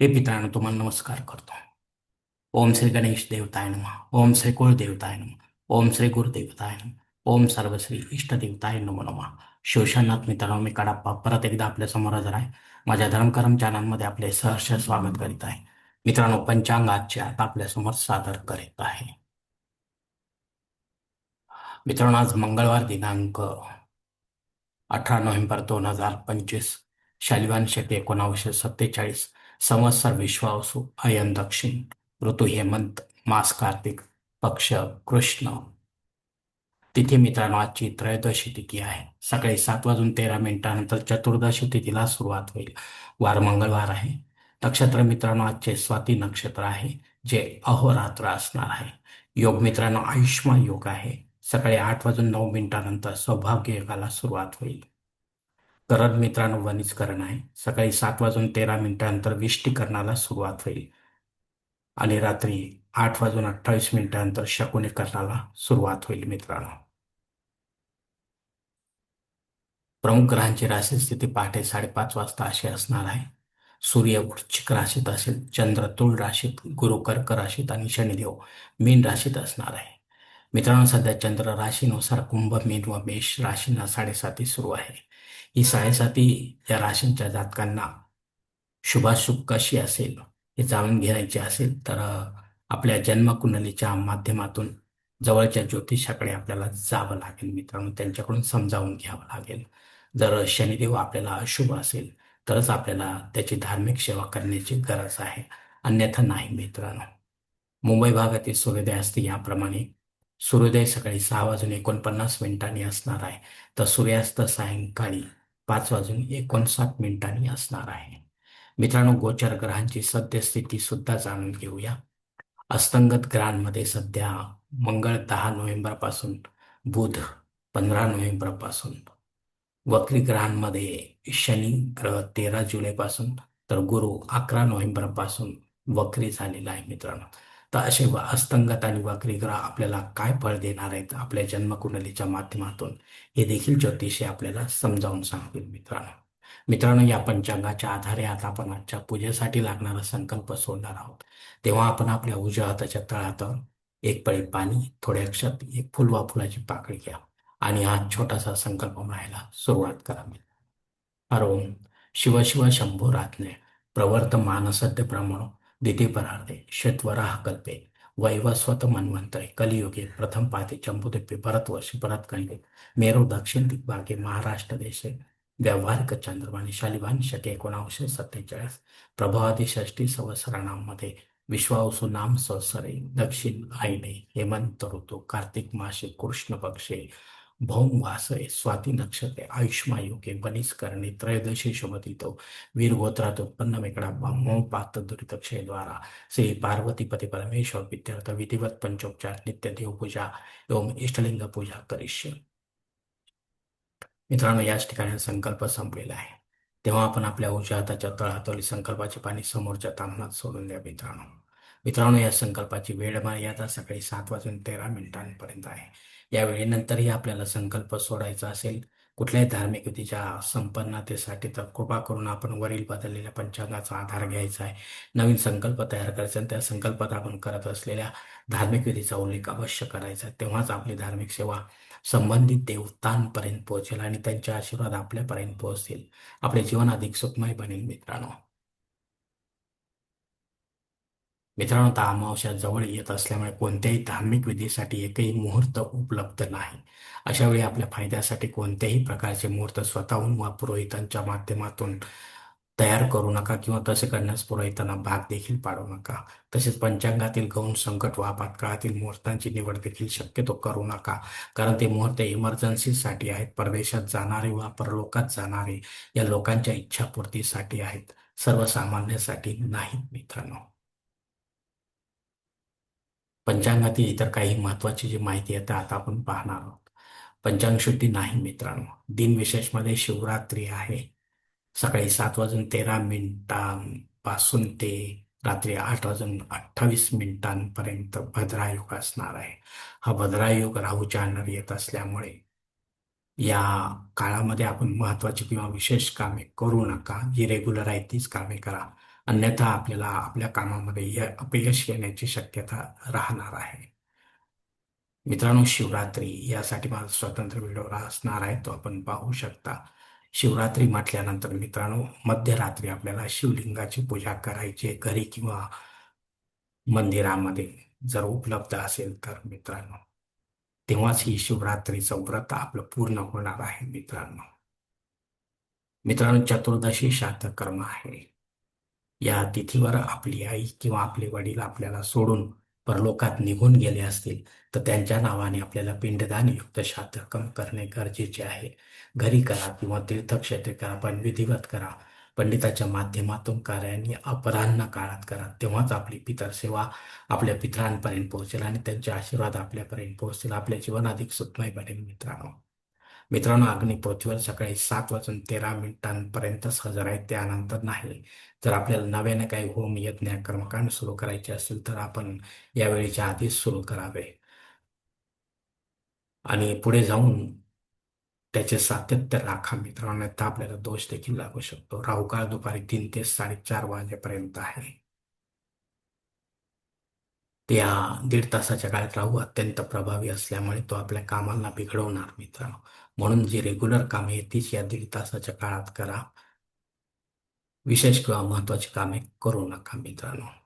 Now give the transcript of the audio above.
हे पितरांनो तुम्हाला नमस्कार करतो. ओम श्री गणेश देवताय नम. ओम श्री कुळदेवताय नम. ओम श्री गुरुदेवताय नम. ओम सर्वश्री इष्टदेवताय नमो नमः. शिवशानाथ मित्रांनो मी कडाप्पा परत एकदा आपल्यासमोर हजर आहे. माझ्या धर्मकर्म चॅनलमध्ये आपले सहर्ष स्वागत करीत आहे. मित्रांनो पंचांग आजचे आता आपल्यासमोर सादर करीत आहे. मित्रांनो आज मंगळवार दिनांक अठरा नोव्हेंबर दोन हजार पंचवीस. शालिवान शके एकोणावीसशे सत्तेचाळीस. संवत्सर विश्वावसु अयन दक्षिण ऋतू हेमंत मास कार्तिक पक्ष कृष्ण. तिथी मित्रांनो आजची त्रयोदशी तिथी आहे. सकाळी सात वाजून तेरा मिनिटानंतर चतुर्दशी तिथीला सुरुवात होईल. वार मंगळवार आहे. नक्षत्र मित्रांनो आजचे स्वाती नक्षत्र आहे जे अहोरात्र असणार आहे. योग मित्रांनो आयुष्मान योग आहे. सकाळी आठ वाजून नऊ मिनिटानंतर सौभाग्य योगाला सुरुवात होईल. करण मित्रांनो वनिजकरण आहे. सकाळी सात वाजून तेरा मिनिटानंतर विष्टीकरणाला सुरुवात होईल. आणि रात्री आठ वाजून अठ्ठावीस मिनिटानंतर शकुनीकरणाला सुरुवात होईल मित्रांनो. प्रमुख ग्रहांची राशी स्थिती पहाटे साडेपाच वाजता अशी असणार आहे. सूर्य वृश्चिक राशीत असेल चंद्र तुळ राशीत गुरु कर्क राशीत आणि शनिदेव मीन राशीत असणार आहे. मित्रांनो सध्या चंद्र राशीनुसार कुंभ मीन व मेष राशींना साडेसाती सुरू आहे. ही साडेसाती या राशींच्या जातकांना शुभाशुभ कशी असेल हे जाणून घेण्याची असेल तर आपल्या जन्मकुंडलीच्या माध्यमातून जवळच्या ज्योतिषाकडे आपल्याला जावं लागेल मित्रांनो त्यांच्याकडून समजावून घ्यावं लागेल. जर शनिदेव आपल्याला अशुभ असेल तरच आपल्याला त्याची धार्मिक सेवा करण्याची गरज आहे. अन्यथा नाही मित्रांनो. मुंबई भागातील सूर्योदय असते याप्रमाणे सूर्योदय सकाळी सहा वाजून एकोणपन्नास मिनिटांनी असणार आहे. तर सूर्यास्त सायंकाळी पाच वाजून एकोणसाठ मिनिटांनी असणार आहे. मित्रांनो गोचर ग्रहांची सद्यस्थिती सुद्धा जाणून घेऊया. अस्तंगत ग्रहांमध्ये सध्या मंगळ दहा नोव्हेंबरपासून बुध पंधरा नोव्हेंबरपासून वक्री ग्रहांमध्ये शनी ग्रह तेरा जुलै पासून तर गुरु अकरा नोव्हेंबरपासून वक्री झालेला आहे मित्रांनो. तर असे अस्तंगत आणि वक्री ग्रह आपल्याला काय फळ देणार आहेत आपल्या जन्मकुंडलीच्या माध्यमातून? हे देखील ज्योतिषी आपल्याला समजावून सांगतील मित्रांनो. मित्रांनो या पंचांगाच्या आधारे आता आपण आजच्या पूजेसाठी लागणारा संकल्प सोडणार आहोत. तेव्हा आपण आपल्या उजव्या हाताच्या तळात एक पळी पाणी थोडे अक्षत एक फुलवा फुलाची पाकळी घ्या आणि हा छोटासा संकल्प म्हणायला सुरुवात करावी हरोम शिव शिव शंभो रात्ने प्रवर्त मानसद्य ब्रह्मणो दिदी परार्थे शत्वराह कल्पे वैवस्वत मन्वंतरे कलियुगे प्रथम पाते चंबुदिप्पे भरतवर्षी भरतखंडे मेरो दक्षिण दिग्भागे महाराष्ट्र देशे व्यावहारिक चंद्रमाणी शालिवान शके एकोणावीसशे सत्तेचाळीस प्रभावादी षष्टी संवत्सराणामध्ये विश्वावसु नाम संवत्सरे दक्षिण आईने हेमंत ऋतू कार्तिक मासे कृष्ण पक्षे भौमवासय स्वाती नक्षत्रे आयुष्मा योगे बनिस करणे त्रयोदशी शुभतितो वीर गोत्रात उत्पन्न मेकडा ब्रह्मो पात दुरित क्षयद्वारा श्री पार्वतीपती परमेश्वर विद्यार्थ विधिवत पंचोपचार नित्य देवपूजा एवं इष्टलिंग पूजा करिष्य. मित्रांनो याच ठिकाणी संकल्प संपलेला आहे. तेव्हा आपण आपल्या उजाताच्या हाताच्या तळहातोली संकल्पाचे पाणी समोरच्या तांबणात सोडून द्या मित्रांनो. मित्रांनो या संकल्पाची वेळ मर्यादा सकाळी सात वाजून तेरा मिनिटांपर्यंत आहे. या वेळेनंतरही आपल्याला संकल्प सोडायचा असेल कुठल्याही धार्मिक विधीच्या संपन्नतेसाठी तर कृपा करून आपण वरील बदललेल्या पंचांगाचा आधार घ्यायचा आहे. नवीन संकल्प तयार करायचा आणि त्या संकल्पात आपण करत असलेल्या धार्मिक विधीचा उल्लेख अवश्य करायचा तेव्हाच आपली धार्मिक सेवा संबंधित देवतांपर्यंत पोहोचेल आणि त्यांचे आशीर्वाद आपल्यापर्यंत पोहोचतील. आपले जीवन अधिक सुखमय बनेल मित्रांनो. मित्रांनो आता अमावस्या जवळ येत असल्यामुळे कोणत्याही धार्मिक विधीसाठी एकही मुहूर्त उपलब्ध नाही. अशा वेळी आपल्या फायद्यासाठी कोणत्याही प्रकारचे मुहूर्त स्वतःहून वा पुरोहितांच्या माध्यमातून तयार करू नका किंवा तसे करण्यास पुरोहितांना भाग देखील पाडू नका. तसेच पंचांगातील गौण संकट व आपत्काळातील मुहूर्तांची निवड देखील शक्यतो करू नका. कारण ते मुहूर्त इमर्जन्सीसाठी आहेत. परदेशात जाणारे वा परलोकात जाणारे या लोकांच्या इच्छापूर्तीसाठी आहेत. सर्वसामान्यासाठी नाहीत मित्रांनो. पंचांगातील इतर काही महत्वाची जी माहिती आहे आता आपण पाहणार आहोत. पंचांग शुद्धी नाही मित्रांनो. दिनविशेषमध्ये शिवरात्री आहे. सकाळी सात वाजून तेरा मिनिटांपासून ते रात्री आठ वाजून अठ्ठावीस मिनिटांपर्यंत भद्रायुग असणार आहे. हा भद्रायुग राहूच्या अंडर येत असल्यामुळे या काळामध्ये आपण महत्वाची किंवा विशेष कामे करू नका. जी रेग्युलर आहेत तीच कामे करा. अन्यथा आपल्याला आपल्या कामामध्ये य- अपयश येण्याची शक्यता राहणार आहे. मित्रांनो शिवरात्री यासाठी माझा स्वतंत्र व्हिडिओ असणार आहे तो आपण पाहू शकता. शिवरात्री म्हटल्यानंतर मित्रांनो मध्यरात्री आपल्याला शिवलिंगाची पूजा करायची घरी किंवा मंदिरामध्ये जर उपलब्ध असेल तर मित्रांनो. तेव्हाच ही शिवरात्रीचं व्रत आपलं पूर्ण होणार आहे मित्रांनो. मित्रांनो चतुर्दशी शातकर्म कर्म आहे. या तिथीवर आपली आई किंवा आपले वडील आपल्याला सोडून परलोकात निघून गेले असतील तर त्यांच्या नावाने आपल्याला पिंडदान युक्त श्राद्धकर्म करणे गरजेचे आहे. घरी करा किंवा तीर्थक्षेत्र करा पण विधिवत करा. पंडिताच्या माध्यमातून कार्याने अपराह्न काळात करा. तेव्हाच आपली पितर सेवा आपल्या पितरांपर्यंत पोहोचेल आणि त्यांचे आशीर्वाद आपल्यापर्यंत पोहोचतील. आपले जीवन अधिक सुखमय बनेल मित्रांनो. मित्रांनो अग्निपृथ्वीवर सकाळी सात वाजून तेरा मिनिटांपर्यंतच हजर आहे त्यानंतर नाही. जर आपल्याला नव्याने काही होम यज्ञ कर्मकांड सुरू करायचे असेल तर आपण यावेळीच्या आधीच सुरू करावे. आणि पुढे जाऊन त्याचे सातत्य राखा मित्रांनो तर आपल्याला दोष देखील लागू शकतो. राहुकाळ दुपारी तीन ते साडेचार वाजेपर्यंत आहे. त्या दीड तासाच्या काळात राहू अत्यंत प्रभावी असल्यामुळे तो आपल्या कामांना बिघडवणार मित्रांनो. म्हणून जी रेग्युलर कामे आहेत तीच या दीड तासाच्या काळात करा. विशेष किंवा महत्वाची कामे करू नका मित्रांनो.